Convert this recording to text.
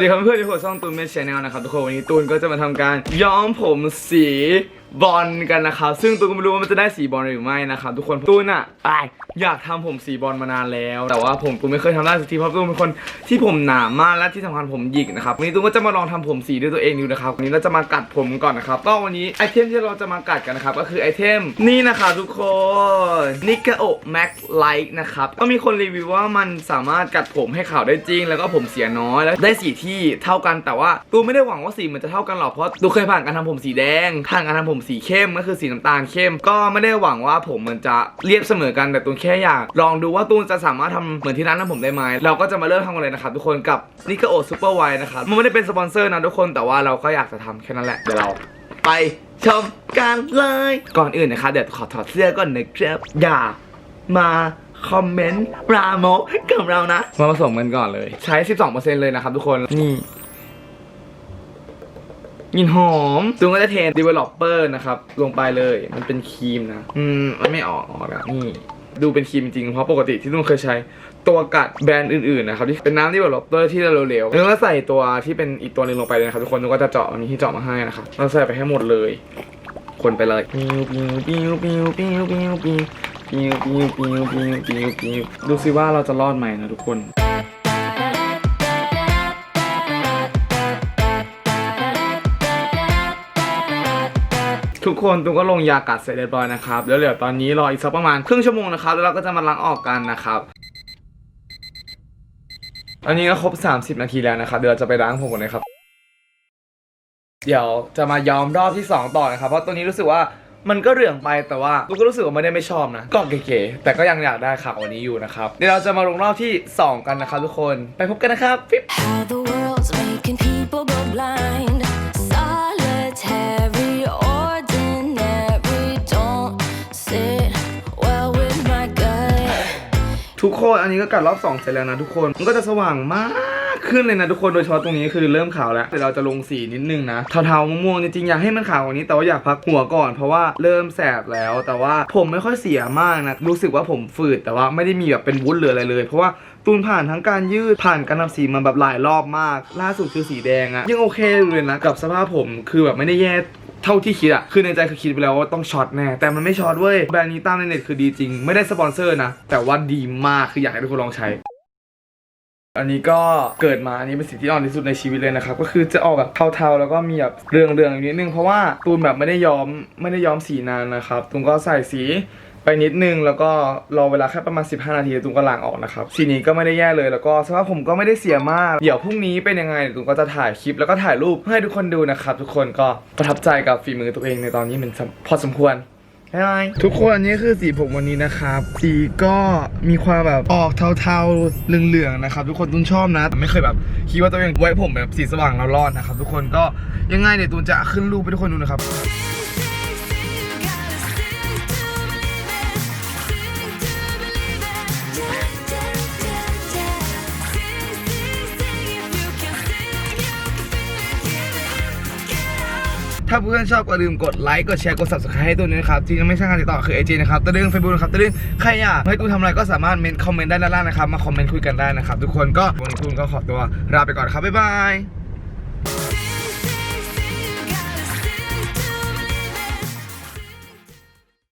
วัสดีครับเพื่อนๆที่ผมช่องตูนเมชแนลนะครับทุกคนวันนี้ตูนก็จะมาทำการย้อมผมสี บอลกันนะครับซึ่งตูนก็ไม่รู้ว่ามันจะได้สีบอลหรือไม่นะครับทุกคนตูนอะอยอยากทำผมสีบอลมานานแล้ว แต่ว่าผมตูนไม่เคยทำได้สักทีเพราะตูนเป็นคนที่ผมหนามากและที่สำคัญผมหยิกนะครับวันนี้ตูนก็จะมาลองทำผมสีด้วยตัวเองดูนะครับวันนี้เราจะมากัดผมก่อนนะครับก็วันนี้ไอเทมที่เราจะมากัดกันนะครับก็คือไอเทมนี่นะครับทุกคนนิกาโอแม็กไลท์นะครับก็มีคนรีวิวว่ามันสามารถกัดผมให้ขาวได้จริง แล้วก็ผมเสียน้อยแล้วได้สีที่เท่ากันแต่ว่าตูไม่ได้หวังว่าสีมันจะเท่ากันหรอกเพราะตูเคยผ่านการทำผมสีแดงผ่านการทำผมสีเข้มก็คือสีน้ำตาลเข้ม ก็ไม่ได้หวังว่าผมมันจะเรียบเสมอกันแต่ตูนแค่อยากลองดูว่าตูนจะสามารถทำเหมือนที่ร้านทำผมได้ไหมเราก็จะมาเริ่มทำกันเลยนะครับทุกคนกับนิกาโอซูเปอร์ไวนะครับมันไม่ได้เป็นสปอนเซอร์นะทุกคนแต่ว่าเราก็อยากจะทำแค่นั้นแหละเดี๋ยวเราไปชมกันเลยก่อนอื่นนะคะเดี๋ยวขอถอดเสื้อก่อนนะครับอย่ามาคอมเมนต์ราโมกกับเรานะ มาผสมกันก่อนเลย ใช้ 12%เลยนะครับทุกคน นี่ กลินหอมตูนก็จะเท developer นะครับ ลงไปเลย มันเป็นครีมนะ อืม มันไม่ออกออกแล้วนี่ ดูเป็นครีมจริงๆเพราะปกติที่ตูนเคยใช้ตัวกัดแบรนด์อื่นๆนะครับที่เป็นน้ำ developer ที่เร็วๆแล้วก็ใส่ตัวที่เป็นอีกตัวหนึงลงไปเลยนะครับทุกคนตูนก็จะเจาะมันมีที่เจาะมาให้นะครับเราใส่ไปให้หมดเลย คนไปเลยปิวปิวปิวปิวปิวปิวปิวปิวปิวปิวปิวปิวปิวดูสิว่าเราจะรอดไหมนะทุกคน ทุกคนตุ้มก็ลงยากัดเสร็จเรียบร้อยนะครับแล้วเดี๋ยวตอนนี้รออีกสักประมาณครึ่งชั่วโมงนะครับแล้วเราก็จะมาล้างออกกันนะครับอันนี้ก็ครบ 30 นาทีแล้วนะครับเดี๋ยวจะไปล้างผมก่อนเลยครับ เดี๋ยวจะมาย้อมรอบที่ 2 ต่อนะครับ เพราะตัวนี้รู้สึกว่ามันก็เหลืองไปแต่ว่ากูก็รู้สึกว่าไม่ได้ไม่ชอบนะก็เก๋ๆแต่ก็ยังอยากได้ขาววันนี้อยู่นะครับเดี๋ยวเราจะมาลงรอบที่ 2 กันนะครับทุกคนไปพบกันนะครับปิ๊บ ทุกคนอันนี้ก็กัดรอบ2เสร็จแล้วนะทุกคน มันก็จะสว่างมากขึ้นเลยนะทุกคนโดยเฉพาะตรงนี้คือเริ่มขาวแล้วเดี๋ยวเราจะลงสีนิดนึงนะเทาๆม่วงๆจริงๆอยากให้มันขาวกว่านี้แต่ว่าอยากพักหัวก่อนเพราะว่าเริ่มแสบแล้ว แต่ว่าผมไม่ค่อยเสียมากนะรู้สึกว่าผมฝืดแต่ว่าไม่ได้มีแบบเป็นวุ้นหรืออะไรเลย เพราะว่าตูนผ่านทั้งการยืดผ่านการทำสีมาแบบหลายรอบมาก ล่าสุดคือสีแดงอะยังโอเคเลยนะกับสภาพผมคือแบบไม่ได้แย่ เท่าที่คิดอะคือในใจคือคิดไปแล้วว่าต้องช็อตแน่ แต่มันไม่ช็อตเว้ย แบรนด์นี้ตามในเน็ตคือดีจริง ไม่ได้สปอนเซอร์นะ แต่ว่าดีมาก คืออยากให้ทุกคนลองใช้ อันนี้ก็เกิดมาอันนี้เป็นสิ่งที่อ่อนที่สุดในชีวิตเลยนะครับ ก็คือจะออกแบบเทาๆ แล้วก็มีแบบเรืองๆนิดนึงเพราะว่าตูนแบบไม่ได้ย้อมไม่ได้ย้อมสีนานนะครับตูนก็ใส่สีไปนิดนึงแล้วก็รอเวลาแค่ประมาณ 15 นาทีตูนก็ล้างออกนะครับสีนี้ก็ไม่ได้แย่เลยแล้วก็สภาพผมก็ไม่ได้เสียมาก เดี๋ยวพรุ่งนี้เป็นยังไงตูนก็จะถ่ายคลิปแล้วก็ถ่ายรูปให้ทุกคนดูนะครับทุกคนก็ประทับใจกับฝีมือตัวเองในตอนนี้มันพอสมควร ทุกคนอันนี้คือสีผมวันนี้นะครับ สีก็มีความแบบออกเทาๆเหลืองๆนะครับ ทุกคนตุนชอบนะ ไม่เคยแบบคิดว่าตัวเองไว้ผมแบบสีสว่างแล้วรอดนะครับ ทุกคนก็ยังไงเดี๋ยวตุนจะขึ้นรูปให้ทุกคนดูนะครับ ถ้าเพื่อนชอบก็ลืมกดไลค์กดแชร์กด subscribe ให้ตัวนี้นะครับที่ยังไม่ใช่การติดต่อคือ AJ นะครับตัวเรื่องเฟซบุ๊กนะครับตัวเรื่องใครอยากให้กูทำอะไรก็สามารถเมนคอมเมนต์ได้ด้านล่างนะครับมาคอมเมนต์คุยกันได้นะครับทุกคนก็วันนี้ตูนก็ขอตัวลาไปก่อนครับบ๊ายบาย